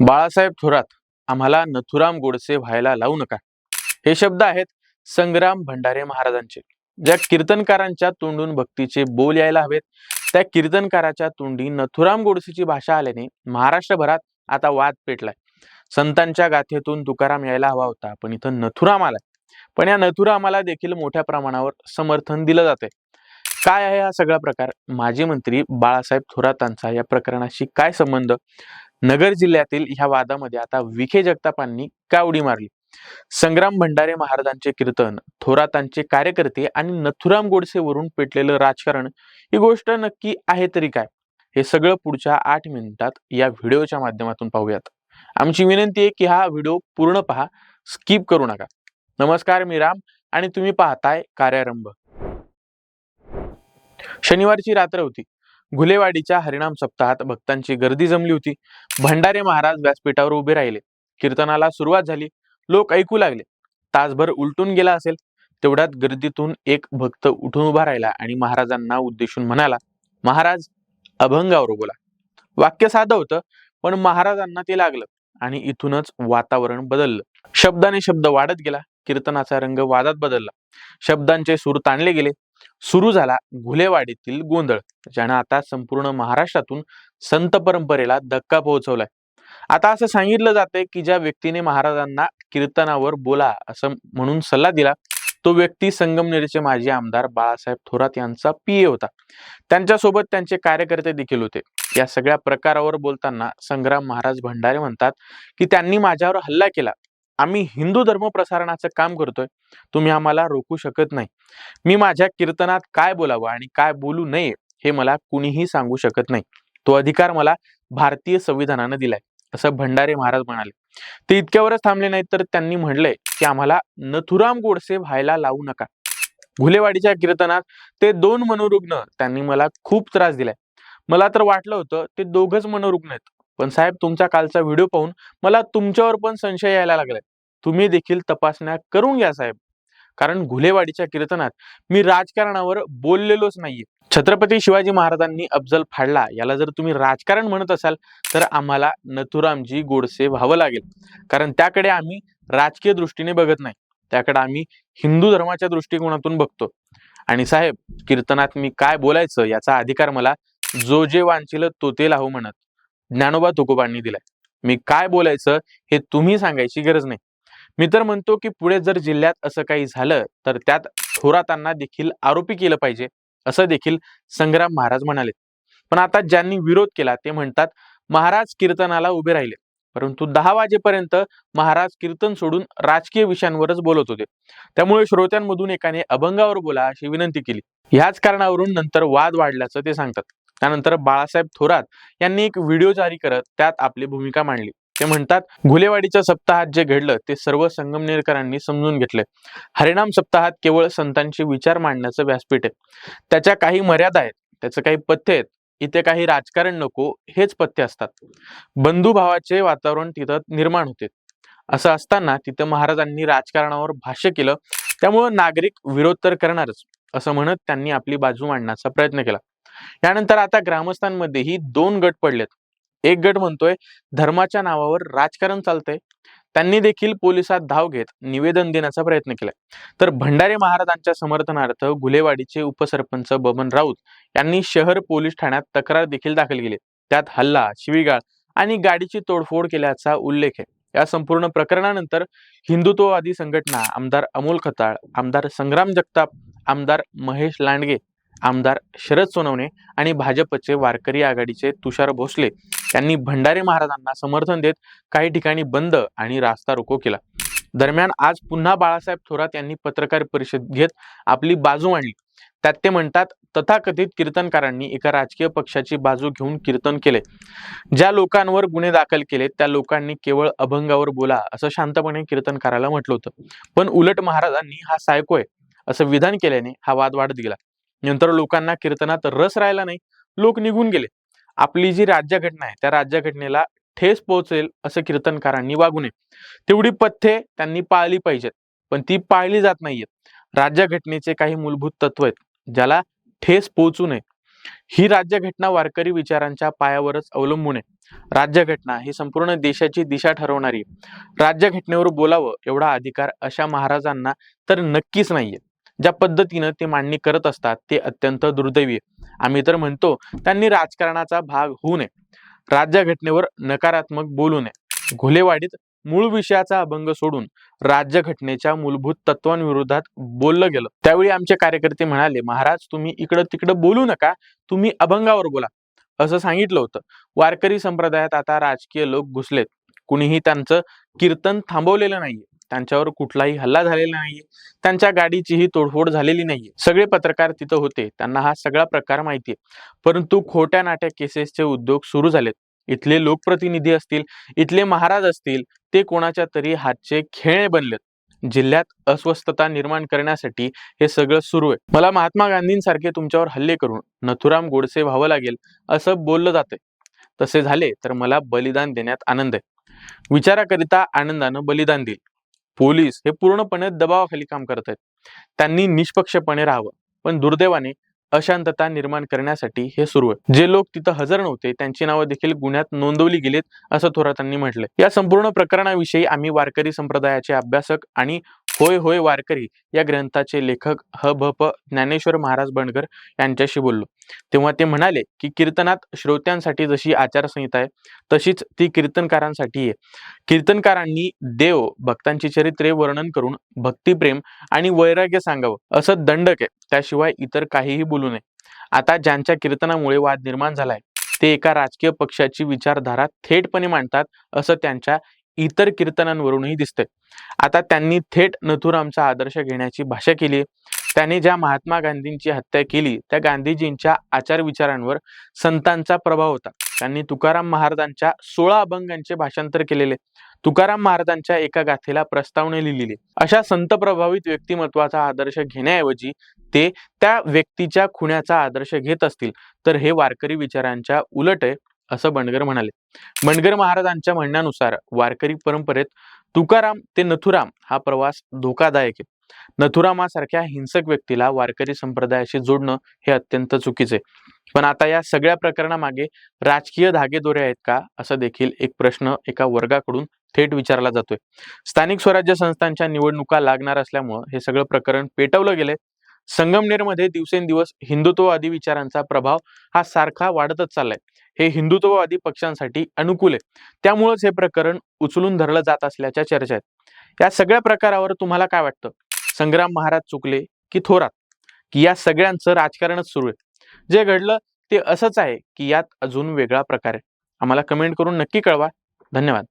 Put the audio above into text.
बाळासाहेब थोरात आम्हाला नथुराम गोडसे व्हायला लावू नका. हे शब्द आहेत संग्राम भंडारे महाराजांचे. ज्या कीर्तनकारांच्या तोंडून भक्तीचे बोल यायला हवेत त्या कीर्तनकाराच्या तोंडी नथुराम गोडसेची भाषा आल्याने महाराष्ट्रभरात आता वाद पेटलाय. संतांच्या गाथेतून तुकाराम यायला हवा होता पण इथं नथुराम आलाय. पण या नथुरामाला देखील मोठ्या प्रमाणावर समर्थन दिलं जाते काय आहे हा सगळा प्रकार? माजी मंत्री बाळासाहेब थोरातांचा या प्रकरणाशी काय संबंध? नगर जिल्ह्यातील ह्या वादामध्ये आता विखे जगतापांनी का उडी मारली? संग्राम भंडारे महाराजांचे कीर्तन थोरातांचे कार्यकर्ते आणि नथुराम गोडसेवरून पेटलेलं राजकारण ही गोष्ट नक्की आहे तरी काय? हे सगळं पुढच्या आठ मिनिटात या व्हिडिओच्या माध्यमातून पाहूयात. आमची विनंती आहे की हा व्हिडिओ पूर्ण पहा स्किप करू नका. नमस्कार मी राम आणि तुम्ही पाहताय कार्यारंभ. शनिवारची रात्र होती. घुलेवाडीच्या हरिणाम सप्ताहात भक्तांची गर्दी जमली होती. भंडारे महाराज व्यासपीठावर उभे राहिले. कीर्तनाला सुरुवात झाली. लोक ऐकू लागले. तासभर उलटून गेला असेल. तेवढ्यात गर्दीतून एक भक्त उठून उभा राहिला आणि महाराजांना उद्देशून म्हणाला महाराज अभंगावर बोला. वाक्य साधं होतं पण महाराजांना ते लागलं आणि इथूनच वातावरण बदललं. शब्दाने शब्द वाढत गेला. कीर्तनाचा रंग वादात बदलला. शब्दांचे सूर ताणले गेले. सुरू झाला घुलेवाडीतील गोंधळ ज्यानं आता संपूर्ण महाराष्ट्रातून संत परंपरेला धक्का पोहोचवलाय. आता असं सांगितलं जातंय की ज्या व्यक्तीने महाराजांना कीर्तनावर बोला असं म्हणून सल्ला दिला तो व्यक्ती संगमनेरचे माजी आमदार बाळासाहेब थोरात यांचा पीए होता. त्यांच्यासोबत त्यांचे कार्यकर्ते देखील होते. या सगळ्या प्रकारावर बोलताना संग्राम महाराज भंडारे म्हणतात की त्यांनी माझ्यावर हल्ला केला. आम्ही हिंदू धर्म प्रसारणाचं काम करतोय. तुम्ही आम्हाला रोखू शकत नाही. मी माझ्या कीर्तनात काय बोलावं आणि काय बोलू नये हे मला कुणीही सांगू शकत नाही. तो अधिकार मला भारतीय संविधानानं दिलाय. असं भंडारे महाराज म्हणाले. ते इतक्यावरच थांबले नाहीत तर त्यांनी म्हणलंय की आम्हाला नथुराम गोडसे व्हायला लावू नका. घुलेवाडीच्या कीर्तनात ते दोन मनोरुग्ण त्यांनी मला खूप त्रास दिलाय. मला तर वाटलं होतं ते दोघच मनोरुग्ण आहेत. पण साहेब तुमचा कालचा व्हिडिओ पाहून मला तुमच्यावर पण संशय यायला लागलाय. तुम्ही देखील तपासण्या करून घ्या साहेब. कारण घुलेवाडीच्या कीर्तनात मी राजकारणावर बोललेलोच नाहीये. छत्रपती शिवाजी महाराजांनी अफजल फाडला याला जर तुम्ही राजकारण म्हणत असाल तर आम्हाला नथुरामजी गोडसे व्हावं लागेल. कारण त्याकडे आम्ही राजकीय दृष्टीने बघत नाही. त्याकडे आम्ही हिंदू धर्माच्या दृष्टिकोनातून बघतो. आणि साहेब कीर्तनात मी काय बोलायचं याचा अधिकार मला जो जे वांचिल तो ते लावू म्हणत. ज्ञानोबा तुकोबांनी दिलाय. मी काय बोलायचं हे तुम्ही सांगायची गरज नाही. मी तर म्हणतो की पुढे जर जिल्ह्यात असं काही झालं तर त्यात थोरातांना देखील आरोपी केलं पाहिजे असं देखील संग्राम महाराज म्हणाले. पण आता ज्यांनी विरोध केला ते म्हणतात महाराज कीर्तनाला उभे राहिले. परंतु दहा वाजेपर्यंत महाराज कीर्तन सोडून राजकीय विषयांवरच बोलत होते. त्यामुळे श्रोत्यांमधून एकाने अभंगावर बोला अशी विनंती केली. ह्याच कारणावरून नंतर वाद वाढल्याचं ते सांगतात. त्यानंतर बाळासाहेब थोरात यांनी एक व्हिडिओ जारी करत त्यात आपली भूमिका मांडली. ते म्हणतात घुलेवाडीच्या सप्ताहात जे घडलं ते सर्व संगमनेरकरांनी समजून घेतले. हरिणाम सप्ताहात केवळ संतांचे विचार मांडण्याचं व्यासपीठ आहे. त्याच्या काही मर्यादा आहेत त्याचं काही पथ्य आहेत इथे काही राजकारण नको हेच पथ्य असतात. बंधुभावाचे वातावरण तिथं निर्माण होते. असं असताना तिथं महाराजांनी राजकारणावर भाष्य केलं त्यामुळं नागरिक विरोध तर करणारच असं म्हणत त्यांनी आपली बाजू मांडण्याचा प्रयत्न केला. यानंतर आता ग्रामस्थांमध्येही दोन गट पडलेत. एक गट म्हणतोय धर्माच्या नावावर राजकारण चालतंय. त्यांनी देखील पोलिसात धाव घेत निवेदन देण्याचा प्रयत्न केला तर भंडारे महाराजांच्या समर्थनार्थ गुलेवाडीचे उपसरपंच बबन राऊत यांनी शहर पोलीस ठाण्यात तक्रार देखील दाखल केली. त्यात हल्ला शिवीगाळ आणि गाडीची तोडफोड केल्याचा उल्लेख आहे. या संपूर्ण प्रकरणानंतर हिंदुत्ववादी संघटना आमदार अमोल खताळ आमदार संग्राम जगताप आमदार महेश लांडगे आमदार शरद सोनवणे आणि भाजपचे वारकरी आघाडीचे तुषार भोसले यांनी भंडारे महाराजांना समर्थन देत काही ठिकाणी बंद आणि रास्ता रोको केला. दरम्यान आज पुन्हा बाळासाहेब थोरात यांनी पत्रकार परिषद घेत आपली बाजू मांडली. त्यात ते म्हणतात तथाकथित कीर्तनकारांनी एका राजकीय पक्षाची बाजू घेऊन कीर्तन केले. ज्या लोकांवर गुन्हे दाखल केले त्या लोकांनी केवळ अभंगावर बोला असं शांतपणे कीर्तनकाराला म्हटलं होतं. पण उलट महाराजांनी हा सायको आहे असं विधान केल्याने हा वाद वाढत गेला. नंतर लोकांना कीर्तनात रस राहिला नाही. लोक निघून गेले. आपली जी राज्यघटना आहे त्या राज्यघटनेला ठेस पोहोचेल असं कीर्तनकारांनी वागू नये. तेवढी पथ्ये त्यांनी पाळली पाहिजेत पण ती पाळली जात नाहीयेत. राज्यघटनेचे काही मूलभूत तत्व आहेत ज्याला ठेस पोहोचू नये. ही राज्यघटना वारकरी विचारांच्या पायावरच अवलंबून आहे. राज्यघटना ही संपूर्ण देशाची दिशा ठरवणारी राज्यघटनेवर बोलावं एवढा अधिकार अशा महाराजांना तर नक्कीच नाहीये. ज्या पद्धतीनं ते मांडणी करत असतात ते अत्यंत दुर्दैवी आम्ही तर म्हणतो त्यांनी राजकारणाचा भाग होऊ नये. राज्यघटनेवर नकारात्मक बोलू नये. घोलेवाडीत मूळ विषयाचा अभंग सोडून राज्यघटनेच्या मूलभूत तत्वांविरोधात बोललं गेलं. त्यावेळी आमचे कार्यकर्ते म्हणाले महाराज तुम्ही इकडं तिकडं बोलू नका तुम्ही अभंगावर बोला. असं सांगितलं होतं. वारकरी संप्रदायात आता राजकीय लोक घुसलेत. कुणीही त्यांचं कीर्तन थांबवलेलं नाहीये. त्यांच्यावर कुठलाही हल्ला झालेला नाहीये. त्यांच्या गाडीचीही तोडफोड झालेली नाहीये. सगळे पत्रकार तिथं होते. त्यांना हा सगळा प्रकार माहितीये. परंतु खोट्या नाट्या केसेसचे उद्योग सुरू झालेत. इथले लोकप्रतिनिधी असतील इथले महाराज असतील ते कोणाच्या तरी हातचे खेळणे बनलेत. जिल्ह्यात अस्वस्थता निर्माण करण्यासाठी हे सगळं सुरू आहे. मला महात्मा गांधींसारखे तुमच्यावर हल्ले करून नथुराम गोडसे व्हावं लागेल असं बोललं जाते तसे झाले तर मला बलिदान देण्यात आनंद आहे. विचाराकरिता आनंदानं बलिदान देईल. पोलीस हे पूर्णपणे दबावाखाली काम करत आहेत. त्यांनी निष्पक्षपणे राहावं पण दुर्दैवाने अशांतता निर्माण करण्यासाठी हे सुरू आहे. जे लोक तिथं हजर नव्हते त्यांची नावं देखील गुन्ह्यात नोंदवली गेलीत असं थोरातांनी म्हटलंय. या संपूर्ण प्रकरणाविषयी आम्ही वारकरी संप्रदायाचे अभ्यासक आणि होय होय वारकरी या ग्रंथाचे लेखक ह भ प ज्ञानेश्वर महाराज बंडगर यांच्याशी बोललो. तेव्हा ते म्हणाले की कीर्तनात श्रोत्यांसाठी जशी आचारसंहिता आहे तशीच ती कीर्तनकारांसाठी आहे. कीर्तनकारांनी देव भक्तांची चरित्रे वर्णन करून भक्तिप्रेम आणि वैराग्य सांगावं असं दंडक आहे त्याशिवाय इतर काहीही बोलू नये. आता ज्यांच्या कीर्तनामुळे वाद निर्माण झालाय ते एका राजकीय पक्षाची विचारधारा थेटपणे मांडतात असं त्यांच्या इतर कीर्तनांवरूनही दिसतंय. आता त्यांनी थेट नथुरामचा आदर्श घेण्याची भाषा केली त्यांनी ज्या महात्मा गांधींची हत्या केली त्या गांधीजींच्या आचार विचारांवर संतांचा प्रभाव होता. त्यांनी तुकाराम महाराजांच्या सोळा अभंगांचे भाषांतर केलेले. तुकाराम महाराजांच्या एका गाथेला प्रस्तावने लिहिलेली. अशा संत प्रभावित व्यक्तिमत्वाचा आदर्श घेण्याऐवजी ते त्या व्यक्तीच्या खुण्याचा आदर्श घेत असतील. तर हे वारकरी विचारांच्या उलट आहे. असं बंडगर म्हणाले. बंडगर महाराजांच्या म्हणण्यानुसार वारकरी परंपरेत तुकाराम ते नथुराम हा प्रवास धोकादायक आहे. नथुरामासारख्या हिंसक व्यक्तीला वारकरी संप्रदायाशी जोडणं हे अत्यंत चुकीचे पण आता या सगळ्या प्रकरणामागे राजकीय धागेदोरे आहेत का असं देखील एक प्रश्न एका वर्गाकडून थेट विचारला जातोय. स्थानिक स्वराज्य संस्थांच्या निवडणुका लागणार असल्यामुळं हे सगळं प्रकरण पेटवलं गेलंय. संगमनेरमध्ये दिवसेंदिवस हिंदुत्ववादी विचारांचा प्रभाव हा सारखा वाढतच चाललाय. हे हिंदुत्ववादी पक्षांसाठी अनुकूल आहे. त्यामुळेच हे प्रकरण उचलून धरलं जात असल्याच्या चर्चा आहेत या सगळ्या प्रकारावर तुम्हाला काय वाटतं? संग्राम महाराज चुकले की थोरात? की या सगळ्यांचं राजकारणच सुरू आहे? जे घडलं ते असंच आहे की यात अजून वेगळा प्रकार आहे. आम्हाला कमेंट करून नक्की कळवा. धन्यवाद.